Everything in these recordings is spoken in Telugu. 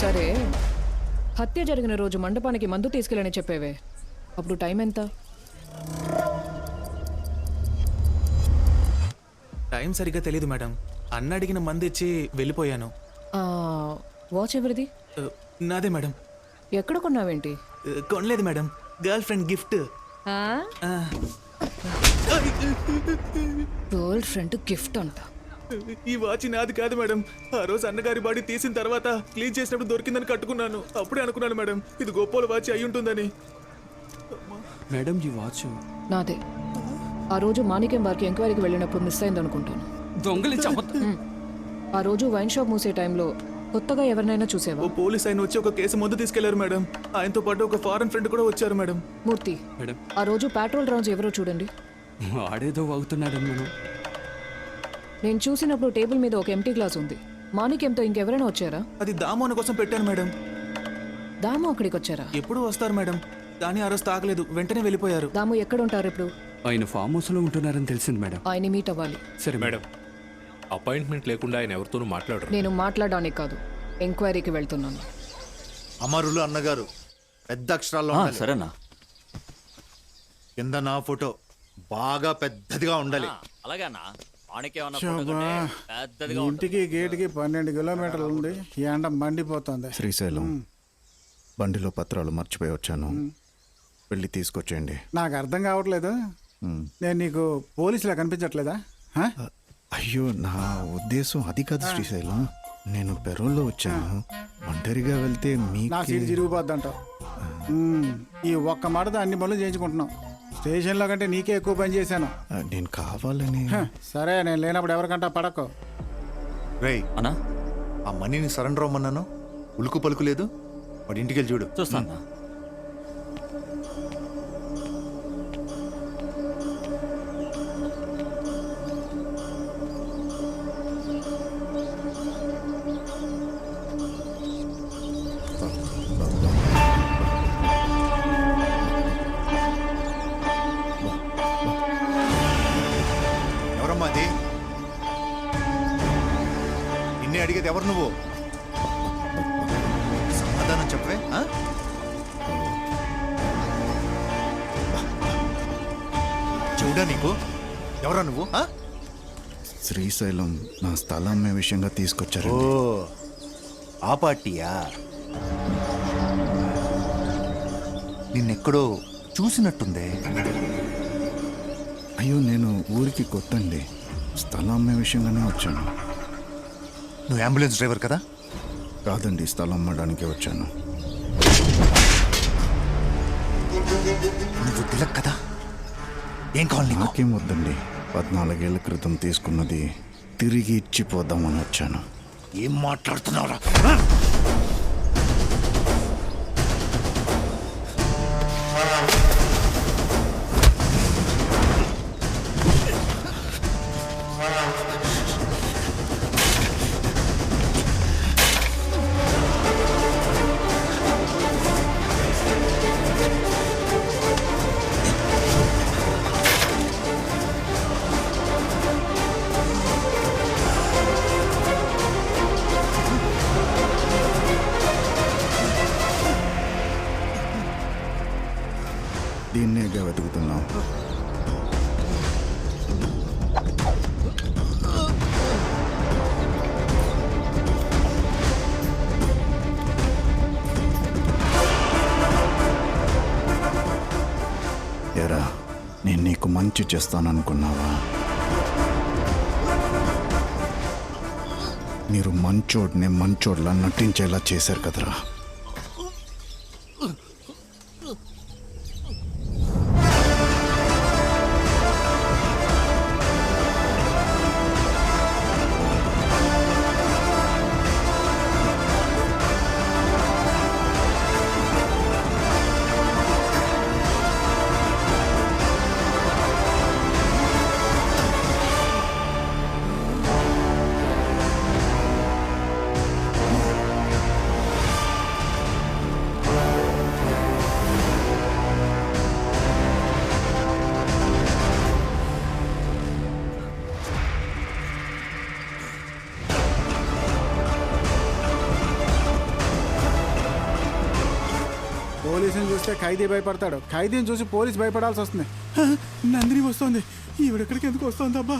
సరే. హత్య జరిగిన రోజు మండపానికి మందు తీసుకెళ్ళని చెప్పేవే. అప్పుడు టైం ఎంత? టైం సరిగ్గా తెలియదు మేడం. అన్న అడిగిన మంది ఇచ్చి వెళ్ళిపోయాను. ఆ, వాచ్ ఎవరిది? ఆ, నాదే మేడం. ఎక్కడ కొన్నావేంటి? ఆ, కొనలేదు madam. Girl friend gift. Girl friend gift అంట. ఈ వాచ్ నాది కాదు మేడం. ఆ రోజు అన్నగారి బాడీ తీసిన తర్వాత క్లీన్ చేసినప్పుడు దొరికిందని కట్టుకున్నాను. అప్పుడే అనుకున్నాను మేడం. ఇది గొప్పల వాచ్ అయి ఉంటుందని. మేడం ఈ వాచ్ నాదే. ఆ రోజు మాణిక్యం వారికి ఎంక్వైరీకి వెళ్ళినప్పుడు మిస్ అయింది అనుకుంటాను దొంగలించి ఆ రోజు వైన్ షాప్ మూసే టైంలో కొత్తగా ఎవరినైనా చూసేవా? ఓ పోలీస్ ఆయన వచ్చి ఒక కేసు ముందు తీసుకెళ్ళారు మేడం. ఆయనతో పాటు ఒక ఫారెన్ ఫ్రెండ్ కూడా వచ్చారు మేడం. మూర్తి మేడం. ఆ రోజు పెట్రోల్ రౌండ్స్ ఎవరో చూడండి. ఆడేదో వాగుతున్నాడు మేడం నేను చూసినప్పుడు టేబుల్ మీద ఒక ఎంటీ గ్లాస్ ఉంది. మాణిక్యంతో ఇంకెవరైనా వచ్చారా? అది దామోన కోసం పెట్టాను మేడం. దాము అక్కడికి వచ్చారా? ఎప్పుడు వస్తారు మేడం? కానీ ఆ రోజు తాగలేదు వెంటనే వెళ్ళిపోయారు. దాము ఎక్కడ ఉంటారు ఇప్పుడు? ఆయన ఫామ్ హౌస్లో ఉంటున్నారని తెలిసింది మేడం. ఆయన మీట్ అవ్వాలి. సరే మేడం. అపాయింట్మెంట్ లేకుండా ఆయన ఎవరితోనూ మాట్లాడరు. నేను మాట్లాడడానికి కాదు ఎంక్వైరీకి వెళ్తున్నాను. అమరులు అన్నగారు పెద్ద అక్షరాల్లో ఉండాలి. సరేనా. కింద నా ఫోటో బాగా పెద్దదిగా ఉండాలి. అలాగే ఇంటికి గేటుకి పన్నెండు కిలోమీటర్లు ఉంది. ఈ ఎండ మండిపోతుంది. శ్రీశైలం. బండిలో పత్రాలు మర్చిపోయి వచ్చాను. వెళ్ళి తీసుకొచ్చేయండి. నాకు అర్థం కావట్లేదు. నేను నీకు పోలీసులా కనిపించట్లేదా? అయ్యో నా ఉద్దేశం అది కాదు శ్రీశైలం. నేను పెరోల్లో వచ్చాను. ఒంటరిగా వెళ్తే మీకు సీట్ తిరిగిపోద్ది అంటావు ఈ ఒక్క మాటతో అన్ని పనులు చేయించుకుంటున్నాం స్టేషన్లో కంటే నీకే ఎక్కువ పని చేశాను. నేను కావాలని. సరే నేను లేనప్పుడు ఎవరికంటా పడకు. రేయ్ అన్నా? ఆ మనీని సరెండర్ అవ్వమన్నాను? ఉలుకు పలుకు లేదు? వాడి ఇంటికి వెళ్ళి చూడు. చూస్తాను. నిన్నే అడిగేది ఎవరు నువ్వు? సమాధానం చెప్పవే? చూడా నీకు? ఎవరా నువ్వు? శ్రీశైలం నా స్థలం విషయంగా తీసుకొచ్చారు ఆ పార్టీయా? నిన్నెక్కడో చూసినట్టుందే. అయ్యో నేను ఊరికి కొత్తండి. స్థలం అమ్మే విషయంగానే వచ్చాను. నువ్వు అంబులెన్స్ డ్రైవర్ కదా? కాదండి స్థలం అమ్మడానికి వచ్చాను. నువ్వు తిలక్ కదా? ఏం కావాలి నీకు? నాకేం వద్దండి. పద్నాలుగేళ్ళ క్రితం తీసుకున్నది తిరిగి ఇచ్చిపోదామని వచ్చాను. ఏం మాట్లాడుతున్నావురా? దీన్నేగా వెతుకుతున్నాం. ఎరా నేను నీకు మంచి చేస్తాననుకున్నావా? మీరు మంచోడ్ని మంచోడ్లా నటించేలా చేశారు కదరా. పోలీసుని చూస్తే ఖైదీ భయపడతాడు. ఖైదీని చూసి పోలీస్ భయపడాల్సి వస్తుంది. నందిని వస్తుంది. ఈవిడెక్కడికి ఎందుకు వస్తుందబ్బా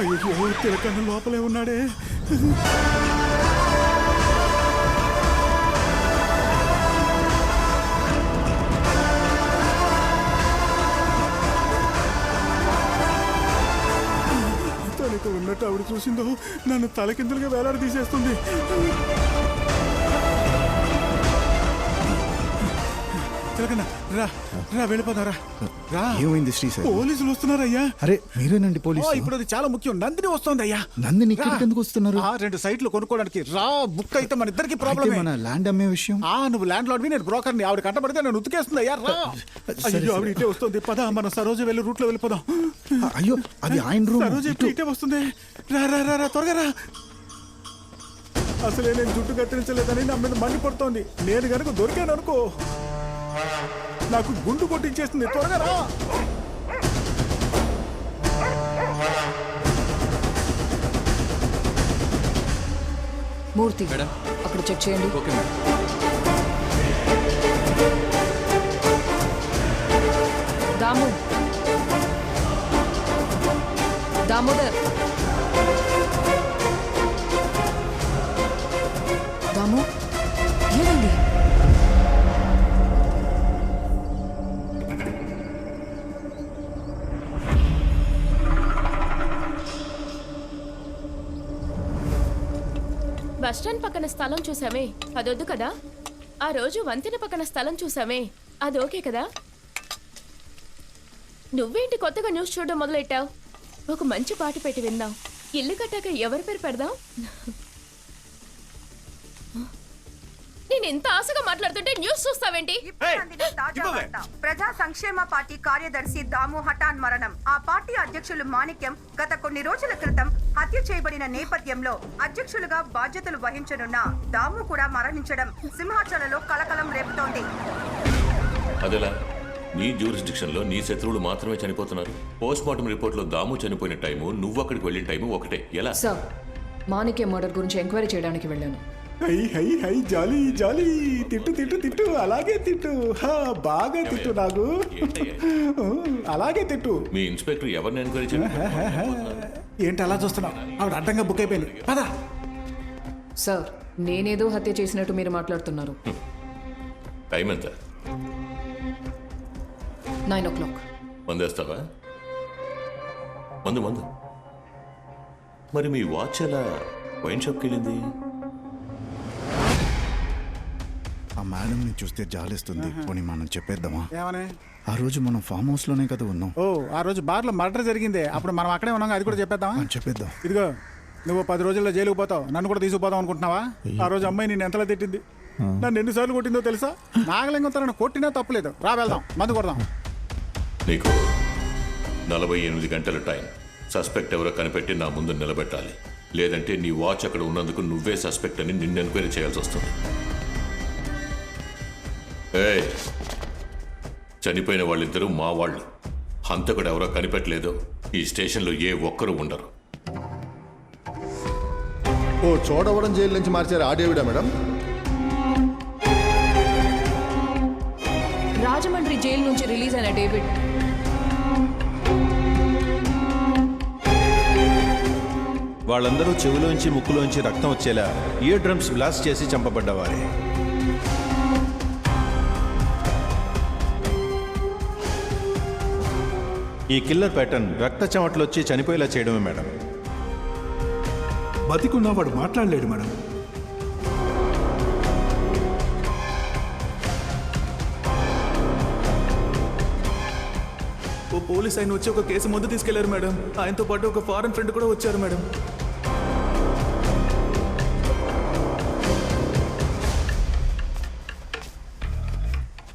అయ్యో తిలకన్న లోపలే ఉన్నాడే. తనకు ఉన్నట్టు ఆవిడ చూసిందో నన్ను తలకిందులుగా వేలాడ తిలకన్న రా రా వెళ్ళిపోదారా. రా. ఏమైంది శ్రీశైలం పోలీసులు వస్తున్నారయ్యా. అరే మీరేనండి పోలీసు? ఇప్పుడు అది చాలా ముఖ్యం. నందిని వస్తోంది అయ్యా నందిని ఇక్కడికి ఎందుకు వస్తున్నారు? రెండు సైట్లు కొనుక్కోవడానికి రా బుక్ అయితే మన ఇద్దరికి మన ల్యాండ్ అమ్మే విషయం? ఆ నువ్వు ల్యాండ్ నేను బ్రోకర్ని. ఆవిడ కంటపడితే నన్ను ఉతికేస్తుంది అయ్యా రా. అయ్యో ఆవిడ ఇటే వస్తుంది. పద మనం సరోజ వెళ్ళి రూట్లో వెళ్ళిపోదాం. ఆ, అయ్యో అది ఆయన రూమ్. సరోజ ఇప్పుడు ఇటే. వస్తుంది? రా రా రా రా త్వరగా రా. అసలే నేను జుట్టు కత్తిరించలేదని నా మీద మండి పడుతోంది నేను కనుక దొరికాను అనుకో నాకు గుండు కొట్టించేస్తుంది. త్వరగా రా. మూర్తి మేడం. అక్కడ చెక్ చేయండి. Okay madam. Damu. Damodar. Stand పక్కన స్థలం చూసామే. అదొద్దు కదా? ఆ రోజు వంతెన పక్కన స్థలం చూసామే. అది ఓకే కదా? నువ్వేంటి కొత్తగా న్యూస్ చూడడం మొదలెట్టావు? ఒక మంచి పాట పెట్టి విందాం. ఇల్లు కట్టాక ఎవరి పేరు పెడదాం? ఎంత ఆశగా మాట్లాడుతుంటే న్యూస్ చూస్తావేంటి? ఇప్పుడు అందిన తాజా వార్త. ప్రజా సంక్షేమ పార్టీ కార్యదర్శి దాము హఠాన్ మరణం. ఆ పార్టీ అధ్యక్షులు మాణిక్యం గత కొన్ని రోజుల క్రితం హత్య చేయబడిన నేపథ్యంలో అధ్యక్షులుగా బాధ్యతలు వహించనున్న దాము కూడా మరణించడం సింహాచలలో కలకలం రేపుతోంది. అదెలా నీ జ్యూరిస్డిక్షన్లో నీ శత్రువులు మాత్రమే చనిపోతున్నారు. పోస్ట్ మార్టం రిపోర్ట్లో దాము చనిపోయిన టైము నువ్వు అక్కడికి వెళ్ళిన టైము ఒకటే. ఎలా? సార్ మాణిక్య మర్డర్ గురించి ఎంక్వైరీ చేయడానికి వెళ్ళాను. Hi hi hi jolly jolly. తిట్టు తిట్టు తిట్టు. అలాగే తిట్టు. హా, బాగా తిట్టు నాకు. అలాగే తిట్టు. మీ ఇన్స్పెక్టర్ ఎవరిని ఎంక్వైరీ ఏంటి అలా చూస్తున్నావు? ఆవిడ అడ్డంగా బుక్ అయిపోయింది. పదా. సార్ నేనేదో హత్య చేసినట్టు మీరు మాట్లాడుతున్నారు. టైం ఎంత? Nine o'clock. మందేస్తావా? మందు మందు. మరి మీ వాచ్ ఎలా? వైన్ షాప్కి వెళ్ళింది? ఆ మేడంని చూస్తే జాలేస్తుంది. పోనీ మనం చెప్పేద్దామా? ఏమని? ఆ రోజు మనం ఫామ్ హౌస్లోనే కదా ఉన్నాం. ఓ ఆ రోజు బార్లో మర్డర్ జరిగింది. అప్పుడు మనం అక్కడే ఉన్నాం అది కూడా చెప్పేద్దామా? చెప్పేద్దాం. ఇదిగో నువ్వు పది రోజుల్లో జైలుకు పోతావు. నన్ను కూడా తీసుకుపోదాం అనుకుంటున్నావా? ఆ రోజు అమ్మాయి నేను ఎంతలా తిట్టింది? నన్ను ఎన్నిసార్లు కొట్టిందో తెలుసా? నాగలింగం తనను కొట్టినా తప్పలేదు. రా వెళ్దాం. మందు కొడదాం. నీకు నలభై ఎనిమిది గంటల టైం. సస్పెక్ట్ ఎవరో కనిపెట్టి నా ముందు నిలబెట్టాలి. లేదంటే నీ వాచ్ అక్కడ ఉన్నందుకు నువ్వే సస్పెక్ట్ అని నిన్ను ఎంక్వైరీ చేయాల్సి వస్తుంది. ఏయ్, చనిపోయిన వాళ్ళిద్దరూ మా వాళ్ళు. హంతకుడు ఎవరో కనిపెట్టలేదో. ఈ స్టేషన్లో ఏ ఒక్కరూ ఉండరు. ఓ చోడవరం జైలు నుంచి మార్చారు ఆడేవిడా మేడం? రాజమండ్రి జైలు నుంచి రిలీజ్ అయిన డేవిడ్. వాళ్ళందరూ చెవిలోంచి ముక్కులోంచి రక్తం వచ్చేలా ఇయర్ డ్రమ్స్ బ్లాస్ట్ చేసి చంపబడ్డవారే. ఈ కిల్లర్ ప్యాటర్న్ రక్త చెమటలు వచ్చి చనిపోయేలా చేయడమే మేడం. బతికున్నా వాడు మాట్లాడలేడు మేడం. ఓ పోలీస్ ఆయన వచ్చి ఒక కేసు ముందు తీసుకెళ్ళారు మేడం. ఆయనతో పాటు ఒక ఫారెన్ ఫ్రెండ్ కూడా వచ్చారు మేడం.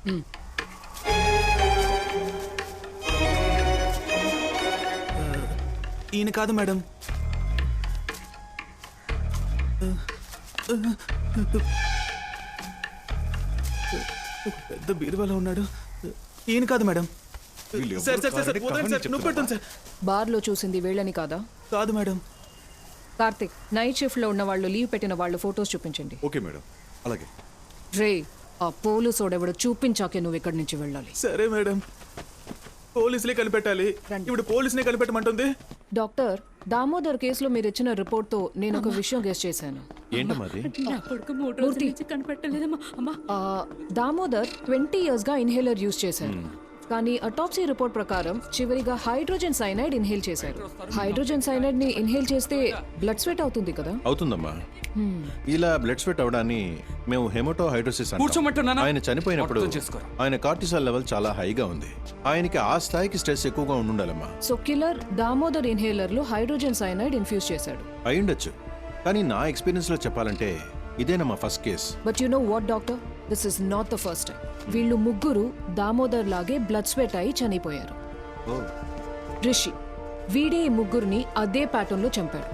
ఆ, ఈయన కాదు మేడం. పెద్ద బీరువాలో ఉన్నాడు. ఈయన కాదు madam. Sir sir sir sir వదలండి సార్ నువ్వు పెట్టండి సార్. బార్లో చూసింది వీళ్ళని కాదా? కాదు మేడం. కార్తిక్ నైట్ షిఫ్ట్లో ఉన్న వాళ్ళు లీవ్ పెట్టిన వాళ్ళు ఫోటోస్ చూపించండి. Okay madam. అలాగే. రే ఆ పోలీసోడెవడో చూపించాకే నువ్వు ఇక్కడి నుంచి వెళ్ళాలి. సరే మేడం. పోలీసులే కనిపెట్టాలి. ఇప్పుడు పోలీసునే కనిపెట్టమంటుంది. డాక్టర్ దామోదర్ కేసులో మీరు ఇచ్చిన రిపోర్ట్తో నేను ఒక విషయం గెస్ చేశాను. కనపట్టలేదమ్మా. అమ్మా. ఆ, దామోదర్ ట్వంటీ ఇయర్స్గా ఇన్హేలర్ యూజ్ చేశారు కానీ అటాప్సీ రిపోర్ట్ ప్రకారం చివరిగా హైడ్రోజన్ సైనైడ్ ఇన్హేల్ చేశారు. హైడ్రోజన్ సైనైడ్ని ఇన్హేల్ చేస్తే బ్లడ్ స్వెట్ అవుతుంది కదా? అవుతుందమ్మా. ఇలా బ్లడ్ స్వెట్ అవడాన్ని మేము హెమోటో హైడ్రోసిస్ కూర్చోమంటున్నానా? ఆయన చనిపోయినప్పుడు. ఆయన కార్టిసాల్ లెవెల్ చాలా హైగా ఉంది. ఆయనకి ఆ స్థాయికి స్ట్రెస్ ఎక్కువగా ఉండాలమ్మా సో కిల్లర్ దామోదర్ ఇన్హేలర్లో హైడ్రోజన్ సైనైడ్ ఇన్ఫ్యూజ్ చేశాడు. అయ్యుండొచ్చు. కానీ నా ఎక్స్పీరియన్స్లో చెప్పాలంటే ఇదేనమ్మా first case but you know what doctor this is not the first time వీళ్ళు ముగ్గురు దామోదర్ లాగే బ్లడ్ స్వెట్ అయి చనిపోయారు. రిషి వీడే ఈ ముగ్గురిని అదే ప్యాటర్న్లో చంపాడు.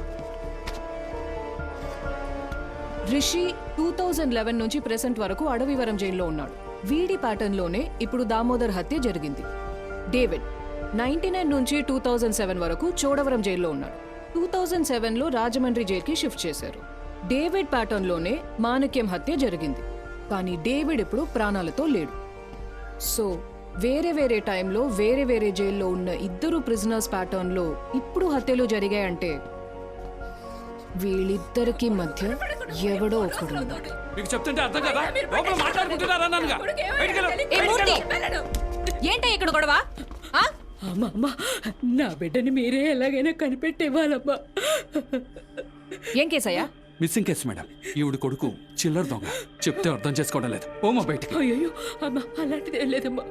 రిషి టూ థౌజండ్ లెవెన్ నుంచి ప్రెసెంట్ వరకు అడవివరం జైల్లో ఉన్నాడు. వీడి ప్యాటర్న్లోనే ఇప్పుడు దామోదర్ హత్య జరిగింది. డేవిడ్ నైన్టీ నైన్ నుంచి టూ థౌజండ్ సెవెన్ వరకు చోడవరం జైల్లో ఉన్నాడు. టూ థౌజండ్ సెవెన్లో రాజమండ్రి జైలుకి షిఫ్ట్ చేశారు. డేవిడ్ ప్యాటర్న్లోనే మాణిక్యం హత్య జరిగింది. కానీ డేవిడ్ ఇప్పుడు ప్రాణాలతో లేడు. సో వేరే వేరే టైంలో వేరే వేరే జైల్లో ఉన్న ఇద్దరు ప్రిజనర్స్ ప్యాటర్న్లో ఇప్పుడు హత్యలు జరిగాయంటే వీళ్ళిద్దరికి మధ్య ఎవడో ఒకడు. మీకు చెప్తుంటే అర్థం కదా? లోపల మాట్లాడుకుంటున్నారా! ఏంటి ఇక్కడ గొడవ? ఆ? అమ్మా అమ్మా నా బిడ్డని మీరే ఎలాగైనా కనిపెట్టేవాళ్ళమ్మా. ఏం కేసయ్యా? Missing case madam. ఈవిడ కొడుకు చిల్లర దొంగ. చెప్తే అర్థం చేసుకోవడం లేదు. ఓమా బయటికి. అయ్యో అమ్మా అలాంటిది ఏం లేదమ్మా.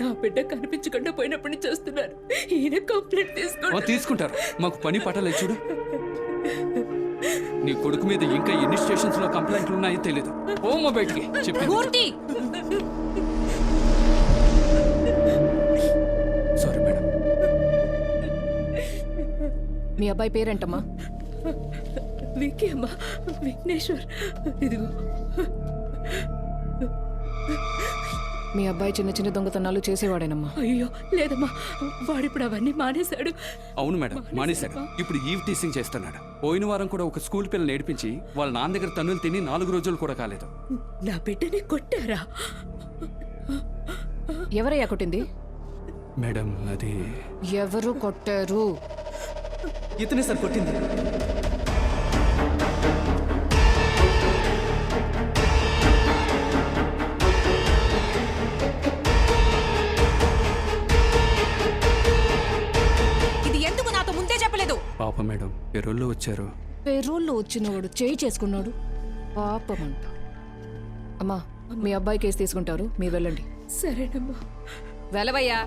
నా బిడ్డ కనిపించకుండా పోయినప్పటి నుంచి వస్తున్నారు ఈయన కంప్లైంట్ ఓ, తీసుకోండి తీసుకుంటారు. మాకు పని పట్టలేదు చూడు. నీ కొడుకు మీద ఇంకా ఎన్ని స్టేషన్స్లో కంప్లైంట్లు ఉన్నాయో తెలియదు ఓమా బయటికి. చెప్పి సారీ మేడం. మీ అబ్బాయి పేరేంటమ్మా? విక్కీ అమ్మా విఘ్నేశ్వర్ ఇదిగో. మీ అబ్బాయి చిన్న చిన్న దొంగతనాలు చేసేవాడేనమ్మా. అయ్యో లేదమ్మా వాడిప్పుడు అవన్నీ మానేశాడు. అవును మేడం మానేశాడు ఇప్పుడు ఈవ్ టీసింగ్ చేస్తున్నాడు. పోయిన వారం కూడా ఒక స్కూల్ పిల్లలు నేర్పించి వాళ్ళ నాన్న దగ్గర తన్నులు తిని నాలుగు రోజులు కూడా కాలేదు. నా బిడ్డని కొట్టారా? ఎవరయ్యా కొట్టింది? మేడం అది ఎవరు కొట్టారు? ఇతనే సార్ కొట్టింది. ఎరువుల్లో వచ్చారు. పెరూల్లో వచ్చినవాడు చేయి చేసుకున్నాడు. పాపమంట. అమ్మా మీ అబ్బాయి కేసు తీసుకుంటారు. మీరు వెళ్ళండి. సరేనమ్మా. వెళ్ళవయ్యా.